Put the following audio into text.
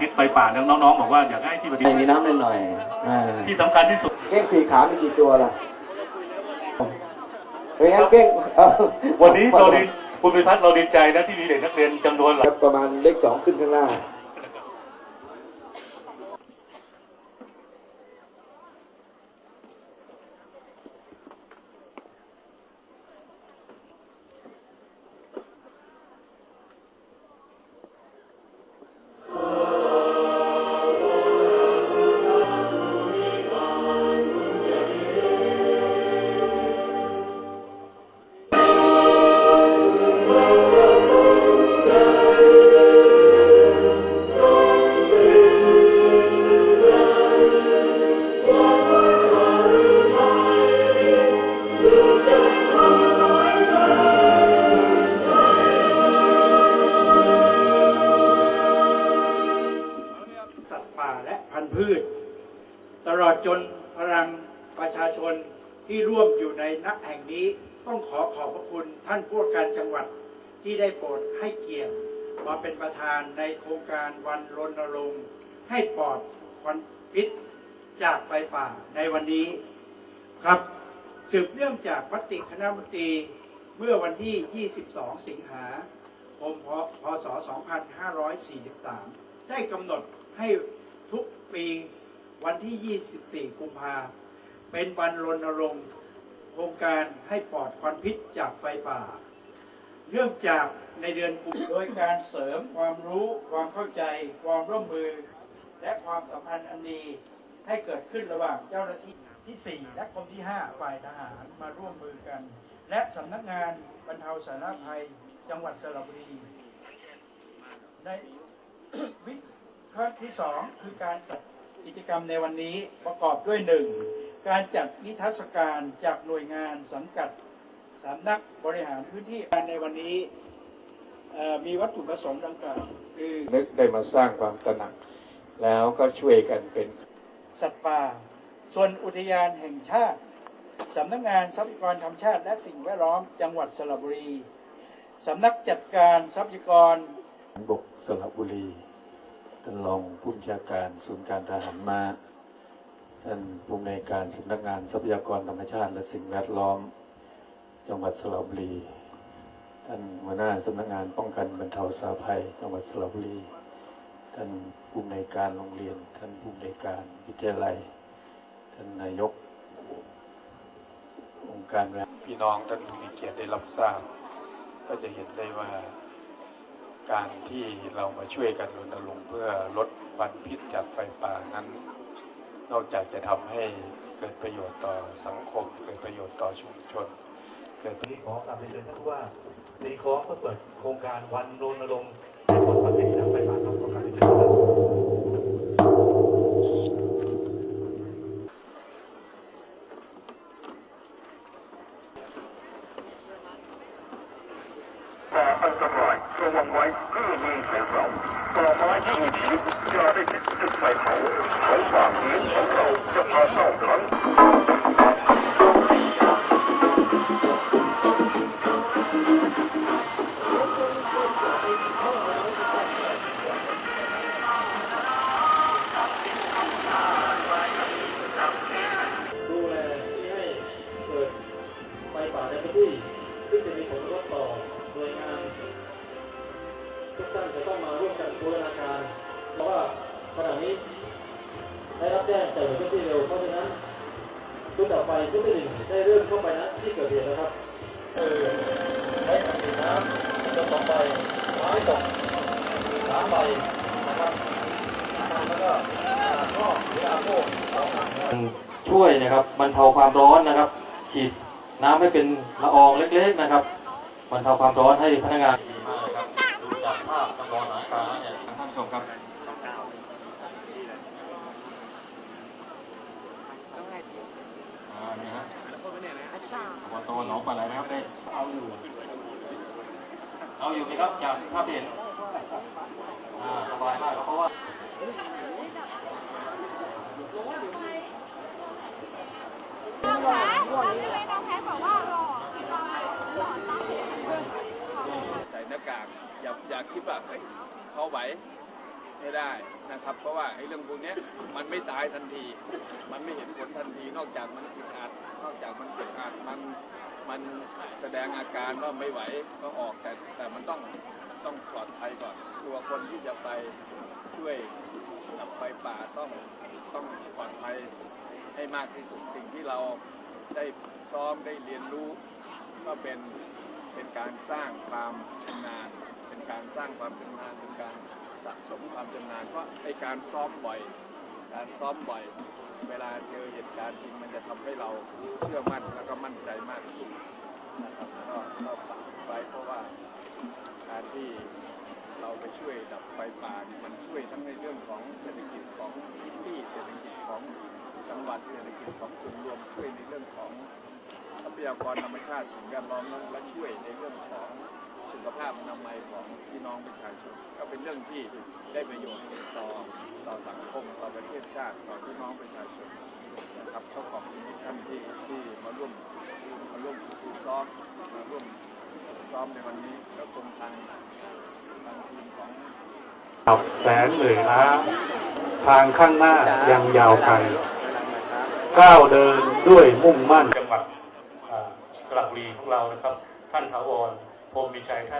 ธิตไฟป่าแล้วน้องๆบอกว่าอยากให้ที่ปฏิในนี้น้ำหน่อยๆอ่าที่สำคัญที่สุดเก้งสี่ขามีกี่ตัวล่ะเป็นไงเก้งเอ้าวันนี้เราดีคุณพิพัฒน์เราดีใจนะที่มีเด็กนักเรียนจำนวนหคลายรับประมาณเลขสองขึ้นข้างหน้า พืช ตลอดจนพลังประชาชนที่ร่วมอยู่ในณแห่งนี้ต้องขอขอบพระคุณท่านผู้ว่าการจังหวัดที่ได้โปรดให้เกียรติมาเป็นประธานในโครงการวันรณรงค์ให้ปลอดควันพิษจากไฟป่าในวันนี้ครับ สืบเนื่องจากมติคณะมนตรีเมื่อวันที่ 22 สิงหาคม พศ 2543 ได้กำหนดให้ ปี วันที่ 24 กุมภาเป็นวันรณรงค์โครงการให้ปลอดควันพิษจากไฟป่า เนื่องจากในเดือนกุมภาโดยการเสริมความรู้ความเข้าใจ ความร่วมมือ และความสัมพันธ์อันดีให้เกิดขึ้นระหว่างเจ้าหน้าที่ที่ 4 และกรมที่ 5 ฝ่ายทหารมาร่วมมือกัน และสำนักงานบรรเทาสาธารณภัยจังหวัดสระบุรีในวิ ข้อที่สองคือการจัดกิจกรรมในวันนี้ประกอบด้วยหนึ่งการจัดนิทรรศการจากหน่วยงานสังกัดสำนักบริหารพื้นที่การในวันนี้มีวัตถุประสงค์ดังกล่าวคือนึกได้มาสร้างความตระหนัก แล้วก็ช่วยกันเป็นสัตว์ป่า ส่วนอุทยานแห่งชาติสำนักงานทรัพยากรธรรมชาติ และสิ่งแวดล้อมจังหวัดสระบุรีสำนักจัดการทรัพยากรบกสระบุรี ท่านรองผู้บัญชาการศูนย์การทหารมาท่านผู้อำนการสำนักงานทรัพยากรธรรมชาติ และสิ่งแวดล้อม จังหวัดสระบุรี ท่านหัวหน้าสำนักงานป้องกันบรรเทาสาภัย จังหวัดสระบุรี ท่านผู้อำนการโรงเรียน ท่านผู้อำนการวิทยาลัย ท่านนายกองค์การริหารพี่น้องท่านผู้มีเกียรติได้รับทราบ ก็จะเห็นได้ว่า การที่เรามาช่วยกันรณรงค์เพื่อลดควันพิษจากไฟป่านั้น นอกจากจะทำให้เกิดประโยชน์ต่อสังคม เกิดประโยชน์ต่อชุมชน เกิดที่ขอกลับไปเชิญท่านผู้ว่าในขอเพื่อเปิดโครงการวันรณรงค์ให้ลดควันพิษจากไฟป่าครับขอการเชิญ อันตรายระวังไว้เพื่อเมืองของเราป่าไม้ที่มีชีวิตอย่าได้ติดจุดไฟเผาเผาฝากเลี้ยงของเราจะพาเศร้าครั้ง ขณะนี้ได้รับแจ้งจากหน่วยที่เร็วเพราะฉะนั้นชุดต่อไปชุดที่หนึ่งได้เริ่มเข้าไปนะที่เกิดเหตุนะครับเออใช้ถังสีน้ำจะสองใบไม้ตกสามใบนะครับแล้วก็ท่อหรืออาโก้สองถังนะครับช่วยนะครับบรรเทาความร้อนนะครับ ฉีดน้ำให้เป็นละอองเล็กๆนะครับบรรเทาความร้อนให้พนักงานดีมากเลยครับดูจากภาพจำลองสถานการณ์แล้วเนี่ยท่านผู้ชมครับอ่านี่ฮะ หัวโตหนองปลาไหลนะครับได้เอาอยู่ เอาอยู่ไหมครับจากภาพเห็นอ่าสบายมากครับเพราะว่าใส่หน้ากากอย่าอย่าคิดว่าเฮ้ยเขาไหว ให้ได้นะครับ เพราะว่าไอ้เรื่องพวกนี้มันไม่ตายทันที มันไม่เห็นผลทันที นอกจากมันอึดอัดนอกจากมันอึดอัดมันมันแสดงอาการว่าไม่ไหวก็ออกแต่แต่มันต้องต้องปลอดภัยก่อนตัวคนที่จะไปช่วยดับไฟป่าต้องต้องปลอดภัยให้มากที่สุดสิ่งที่เราได้ซ้อมได้เรียนรู้ ก็เป็นเป็นการสร้างความชำนาญเป็นการสร้างความชำนาญเป็นการ สะสมความชำนาญเพราะไอการซ้อมบ่อย การซ้อมบ่อย เวลาเจอเหตุการณ์จริงมันจะทำให้เราเชื่อมั่นแล้วก็มั่นใจมากขึ้นนะครับก็ก็ฝากไว้เพราะว่าการที่เราไปช่วยดับไฟป่าเนี่ยมันช่วยทั้งในเรื่องของเศรษฐกิจของพื้นที่เศรษฐกิจของจังหวัดเศรษฐกิจของส่วนรวมช่วยในเรื่องของทรัพยากรธรรมชาติสิ่งแวดล้อมและช่วยในเรื่องของ สุขภาพอนามัยของพี่น้องประชาชนก็เป็นเรื่องที่ได้ประโยชน์ต่อต่อสังคมต่อประเทศชาติต่อพี่น้องประชาชนนะครับก็ขอบคุณทุกท่านที่ที่มาร่วมมาร่วมซ้อมมาร่วมซ้อมในวันนี้ก็คงทางทางทีมของดับแสนเหนื่อยล้าทางข้างหน้ายังยาวไกลก้าวเดินด้วยมุ่งมั่นจังหวัดอ่ากระบุรีของเรานะครับ ท่านถาวร พรมมีชัยท่าน